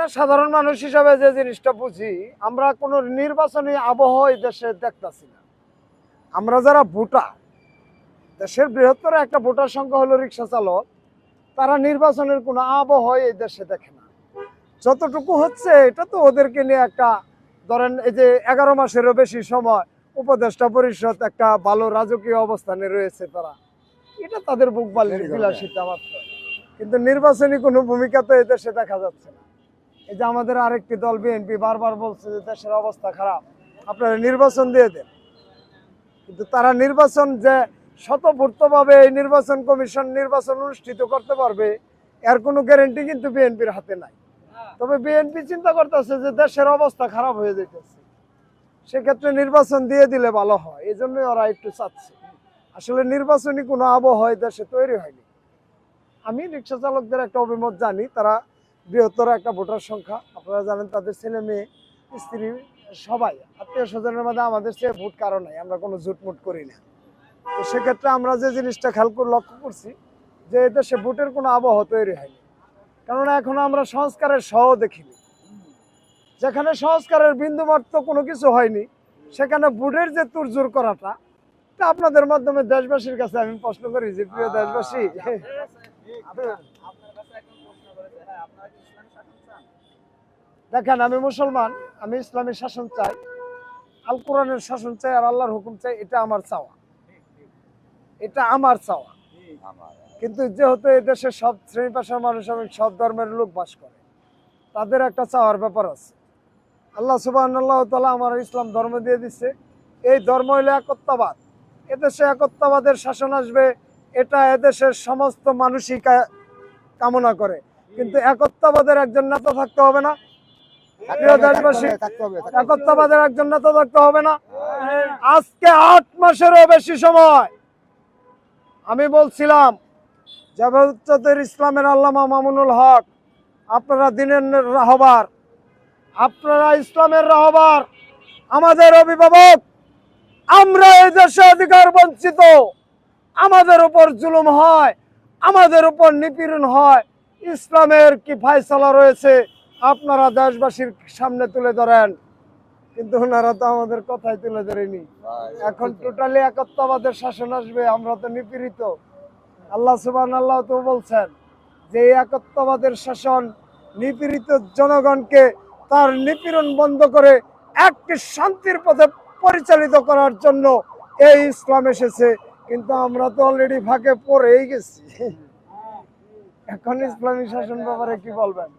আমরা সাধারণ মানুষ হিসাবে যে জিনিসটা বুঝি আমরা কোনো নির্বাচনী আবহাওয়া এই দেশে দেখতাছি না। আমরা যারা ভোটার দেশের বৃহত্তর একটা ভোটার সংখ্যা হলো রিক্সা চালক তারা নির্বাচনের কোনো আবহাওয়া এই দেশে দেখে না। যতটুকু হচ্ছে এটা তো ওদেরকে নিয়ে একটা ধরেন এই যে এগারো মাসেরও বেশি সময় উপদেষ্টা পরিষদ একটা ভালো রাজকীয় অবস্থানে রয়েছে তারা। এটা তাদের বুক বালির বিলাসিতা মাত্র। কিন্তু নির্বাচনী কোনো ভূমিকা তো এদেশে দেখা যাচ্ছে না। এই যে আমাদের আরেকটি দল বিএনপি বারবার বলছে যে দেশের অবস্থা খারাপ। আপনারা নির্বাচন দিয়ে দেন। কিন্তু তারা নির্বাচন যে শতভূর্তভাবে এই নির্বাচন কমিশন নির্বাচন অনুষ্ঠিত করতে পারবে, এর কোনো গ্যারেন্টি কিন্তু বিএনপির হাতে নাই। তবে বিএনপি চিন্তা করতেছে যে দেশের অবস্থা খারাপ হয়ে যেতেছে সেক্ষেত্রে নির্বাচন দিয়ে দিলে ভালো হয়। এই জন্যই ওরা একটু চাচ্ছে। আসলে নির্বাচনী কোনো আবহাওয়া দেশে তৈরি হয়নি। আমি রিক্সা চালকদের একটা অভিমত জানি, তারা বৃহত্তর একটা ভোটার সংখ্যা। আপনারা জানেন তাদের ছেলে মেয়ে, স্ত্রী, সবাই, আত্মীয় স্বজনের মধ্যে আমাদের চেয়ে ভোট কারও নাই, আমরা কোনো জুটমুট করি না। তো সেক্ষেত্রে আমরা যে জিনিসটা খেয়াল করে, লক্ষ্য করছি যে এদেশে ভোটের কোনো আবহাওয়া তৈরি হয়নি। কেননা এখন আমরা সংস্কারের সহ দেখিনি। যেখানে সংস্কারের বিন্দুমাত্র কোনো কিছু হয়নি, সেখানে ভোটের যে তুরজোর করাটা, তা আপনাদের মাধ্যমে দেশবাসীর কাছে আমি প্রশ্ন করি যে, প্রিয় দেশবাসী দেখেন, আমি মুসলমান, আমি ইসলামের শাসন চাই, আল কোরআনের শাসন চাই আর আল্লাহর হুকুম চাই, এটা আমার চাওয়া। এটা আমার চাওয়া। কিন্তু যেহেতু এই দেশে সব শ্রেণি পেশার মানুষ এবং সব ধর্মের লোক বাস করে, তাদের একটা চাওয়ার ব্যাপার আছে। আল্লাহ সুবাহ তালা আমার ইসলাম ধর্ম দিয়ে দিচ্ছে এই ধর্ম হইলে একত্ববাদ। এদেশে একত্ববাদের শাসন আসবে, এটা এদেশের সমস্ত মানুষই কামনা করে। কিন্তু একত্ববাদের একজন নেতা থাকতে হবে না। একজন নেতা থাকতে হবে না। আজকে আট মাসেরও বেশি সময়। আমি বলছিলাম ইসলামের আল্লামা মামুনুল হক, আপনারা দিনের রাহবার, আপনারা ইসলামের রাহবার, আমাদের অভিভাবক, আমরা এই দেশে অধিকার বঞ্চিত। আমাদের উপর জুলুম হয়, আমাদের উপর নিপীড়ন হয় ইসলামের কি ফায়সালা রয়েছে আপনারা দেশবাসীর সামনে তুলে ধরেন। কিন্তু ওনারা তো আমাদের কথাই তুলে ধরেনি। এখন টোটালি একত্ববাদের শাসন আসবে আমরা তো নিপীড়িত। আল্লাহ সুবান আল্লাহ তো বলছেন যে এই একত্ববাদের শাসন নিপীড়িত জনগণকে তার নিপীড়ন বন্ধ করে একটি শান্তির পথে পরিচালিত করার জন্য এই ইসলাম এসেছে। কিন্তু আমরা তো অলরেডি ফাঁকে পড়েই গেছি। এখন ইসলামী শাসন ব্যাপারে কি বলবেন?